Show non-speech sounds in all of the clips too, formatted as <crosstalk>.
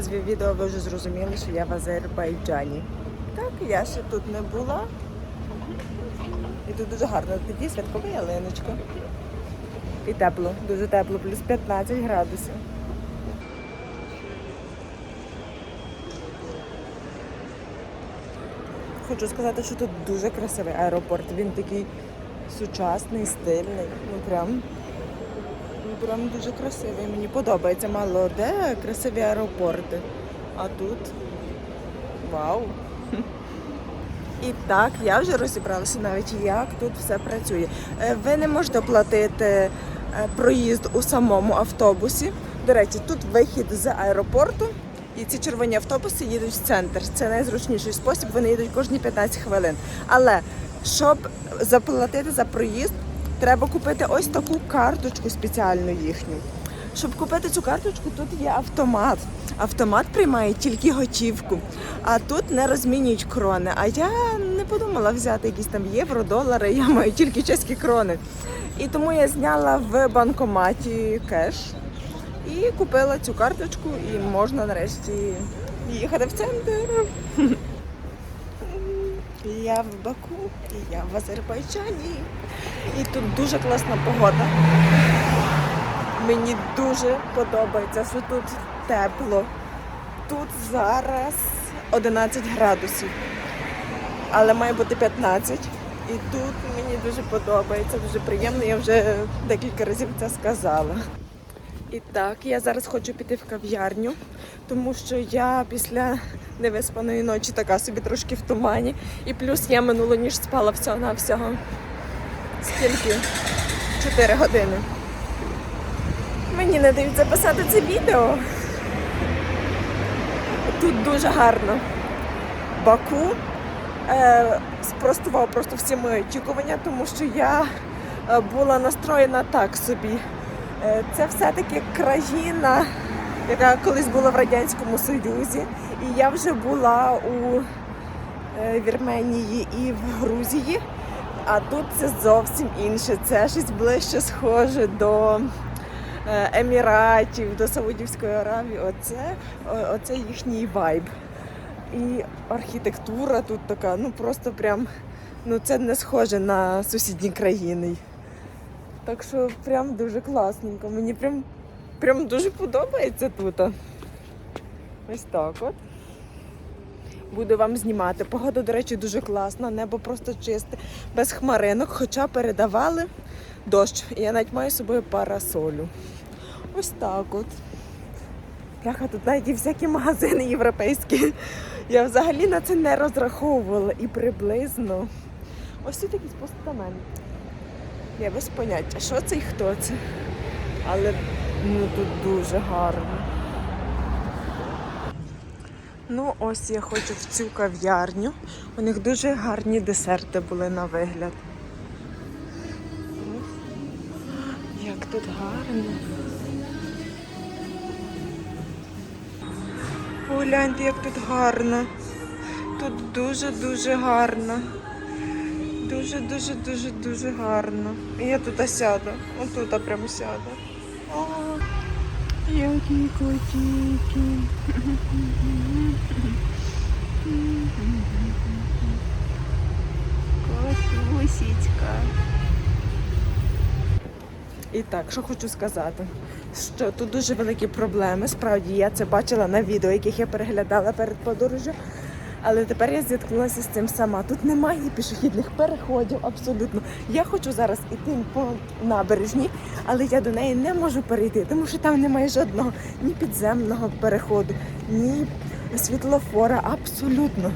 відео ви вже зрозуміли, що я в Азербайджані. Так, я ще тут не була. І тут дуже гарно. Тоді святкова ялиночка. І тепло, дуже тепло, плюс 15 градусів. Хочу сказати, що тут дуже красивий аеропорт. Він такий сучасний, стильний. Ну прям, прям дуже красивий. Мені подобається мало де красиві аеропорти. А тут вау. І так, я вже розібралася навіть, як тут все працює. Е, Ви не можете оплатити е, проїзд у самому автобусі. До речі, тут вихід з аеропорту, і ці червоні автобуси їдуть в центр. Це найзручніший спосіб. Вони їдуть кожні 15 хвилин. Але щоб заплатити за проїзд, треба купити ось таку карточку спеціальну їхню. Щоб купити цю карточку, тут є автомат. Автомат приймає тільки готівку, а тут не розмінюють крони. А я не подумала взяти якісь там євро, долари, я маю тільки чеські крони. І тому я зняла в банкоматі кеш і купила цю карточку, і можна нарешті їхати в центр. Я в Баку, і я в Азербайджані. І тут дуже класна погода. Мені дуже подобається, що тут тепло. Тут зараз 11 градусів, але має бути 15. І тут мені дуже подобається, дуже приємно. Я вже декілька разів це сказала. І так, я зараз хочу піти в кав'ярню, тому що я після невиспаної ночі така собі трошки в тумані. І плюс я минулу ніч спала всього на всього. Скільки? 4 години. Мені не дають записати це відео. Тут дуже гарно. Баку е, спростував просто всі мої очікування, тому що я е, була настроєна так собі. Е, це все-таки країна, яка колись була в Радянському Союзі. І я вже була у е, Вірменії і в Грузії. А тут це зовсім інше. Це щось ближче схоже до е, Еміратів, до Саудівської Аравії. Оце, оце їхній вайб. І архітектура тут така, ну просто прям, ну це не схоже на сусідні країни. Так що прям дуже класненько. Мені прям, прям дуже подобається тут. Ось так от. Буду вам знімати. Погода, до речі, дуже класна, небо просто чисте, без хмаринок, хоча передавали дощ. І я навіть маю з собою парасолю. Ось так от. Бляха, тут навіть і всякі магазини європейські. Я взагалі на це не розраховувала і приблизно. Ось тут якийсь постамент. Я без поняття, що це і хто це. Але ну тут дуже гарно. Ну, ось я хочу в цю кав'ярню. У них дуже гарні десерти були на вигляд. Як тут гарно. Погляньте, як тут гарно. Тут дуже-дуже гарно. Дуже-дуже дуже дуже гарно. Я тут сяду. Отут прямо сяду. О, які котики. Котусічка. І так, що хочу сказати, що тут дуже великі проблеми. Справді я це бачила на відео, яких я переглядала перед подорожю. Але тепер я зіткнулася з цим сама. Тут немає пішохідних переходів абсолютно. Я хочу зараз іти по набережні, але я до неї не можу перейти, тому що там немає жодного ні підземного переходу, ні світлофора. Абсолютно.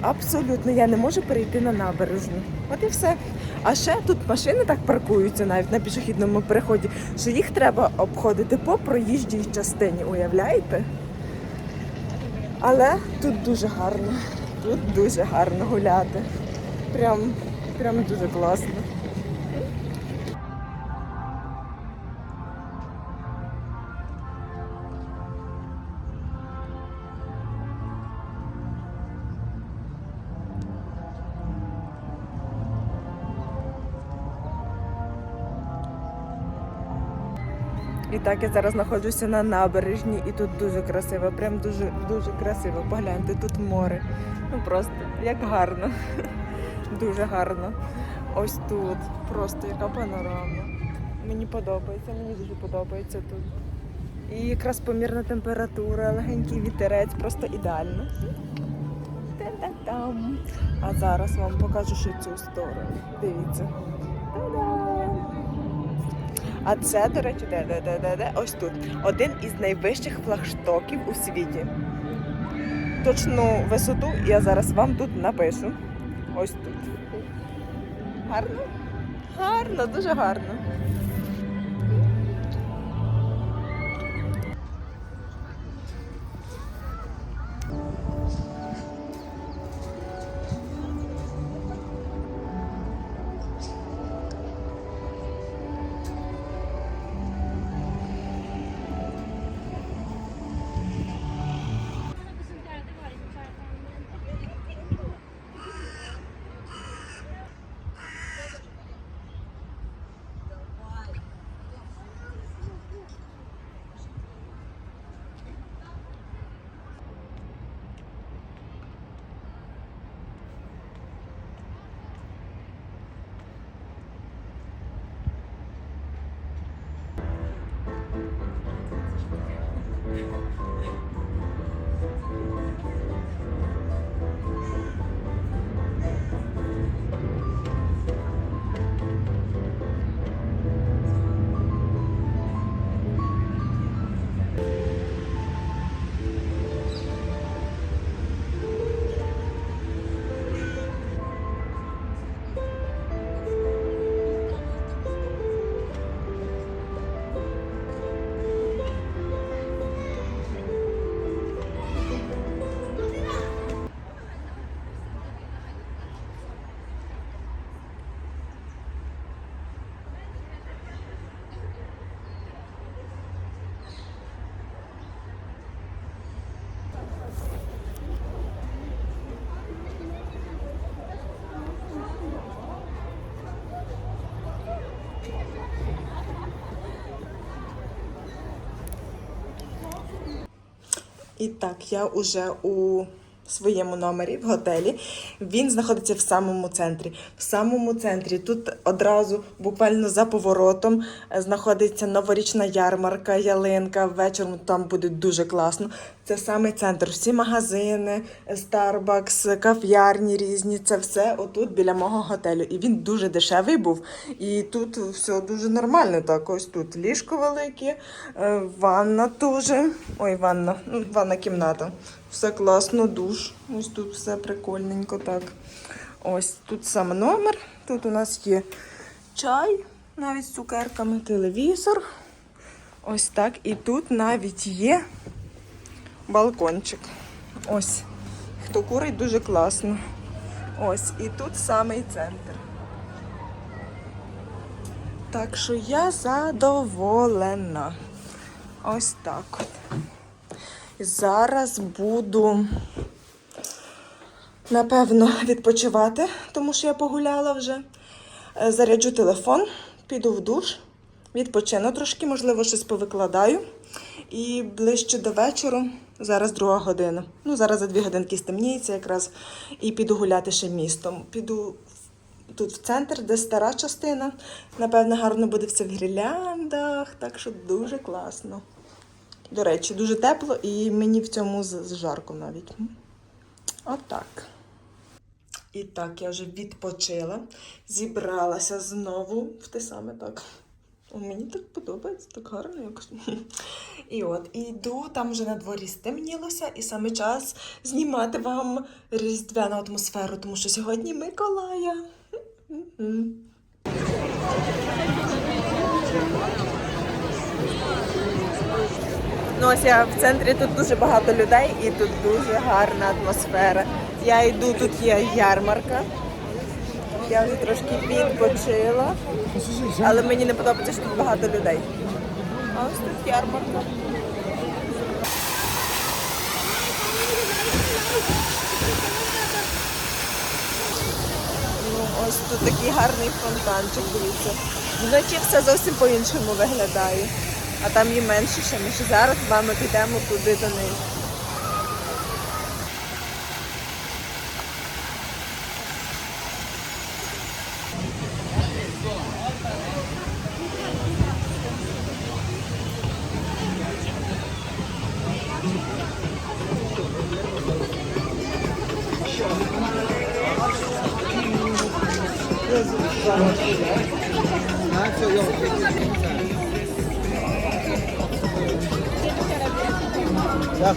Абсолютно, я не можу перейти на набережну. От і все. А ще тут машини так паркуються навіть на пішохідному переході, що їх треба обходити по проїжджій частині. Уявляєте? Але тут дуже гарно. Тут дуже гарно гуляти. Прям, прям дуже класно. І так я зараз знаходжуся на набережні, і тут дуже красиво, прям дуже дуже красиво. Погляньте, тут море. Ну просто як гарно. <laughs> Дуже гарно. Ось тут. Просто яка панорама. Мені подобається, мені дуже подобається тут. І якраз помірна температура, легенький вітерець, просто ідеально. Та-та-там. А зараз вам покажу ще цю сторону. Дивіться. Та-дам! А це, до речі, де, де, де, де, де? Ось тут. Один із найвищих флагштоків у світі. Точну висоту я зараз вам тут напишу. Ось тут. Гарно? Гарно, дуже гарно. І так, я уже у своєму номері в готелі. Він знаходиться в самому центрі. В самому центрі тут одразу, буквально за поворотом, знаходиться новорічна ярмарка, ялинка. Вечором там буде дуже класно. Це самий центр. Всі магазини, Starbucks, кав'ярні різні. Це все отут біля мого готелю. І він дуже дешевий був. І тут все дуже нормально. Так, ось тут ліжко велике, е, ванна теж. Ой, ванна, ну, ванна кімната. Все класно, душ. Ось тут все прикольненько так. Ось тут сам номер. Тут у нас є чай, навіть з цукерками, телевізор. Ось так. І тут навіть є балкончик. Ось. Хто курить дуже класно. Ось. І тут самий центр. Так що я задоволена. Ось так от. Зараз буду, напевно, відпочивати, тому що я погуляла вже. Е, Заряджу телефон, піду в душ, відпочину трошки, можливо, щось повикладаю. І ближче до вечора, зараз друга година. Ну, зараз за дві годинки стемніється якраз. І піду гуляти ще містом. Піду тут в центр, де стара частина. Напевно, гарно буде все в гірляндах, так що дуже класно. До речі, дуже тепло і мені в цьому жарко навіть. Отак. І так, я вже відпочила, зібралася знову в те саме так. Мені так подобається, так гарно якось. І от, і йду, там вже на дворі стемнілося, і саме час знімати вам різдвяну атмосферу, тому що сьогодні Миколая. Ось я в центрі тут дуже багато людей і тут дуже гарна атмосфера. Я йду, тут є ярмарка. Я вже трошки відпочила, але мені не подобається, що тут багато людей. А ось тут ярмарка. Ну, ось тут такий гарний фонтанчик, дивіться. Вночі все зовсім по-іншому виглядає. А там є менше ще. Ми ще зараз з вами підемо туди до неї. Дивіться, як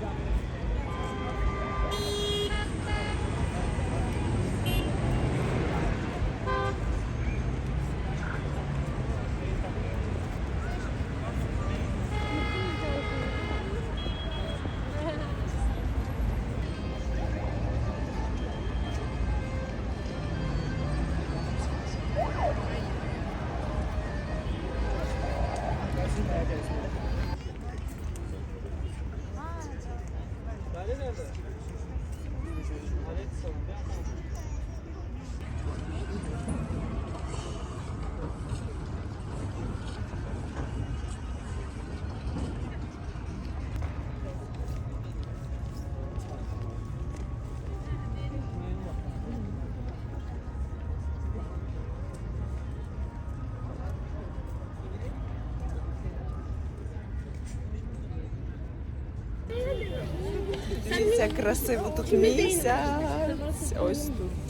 красиво тут місяць. Ось тут.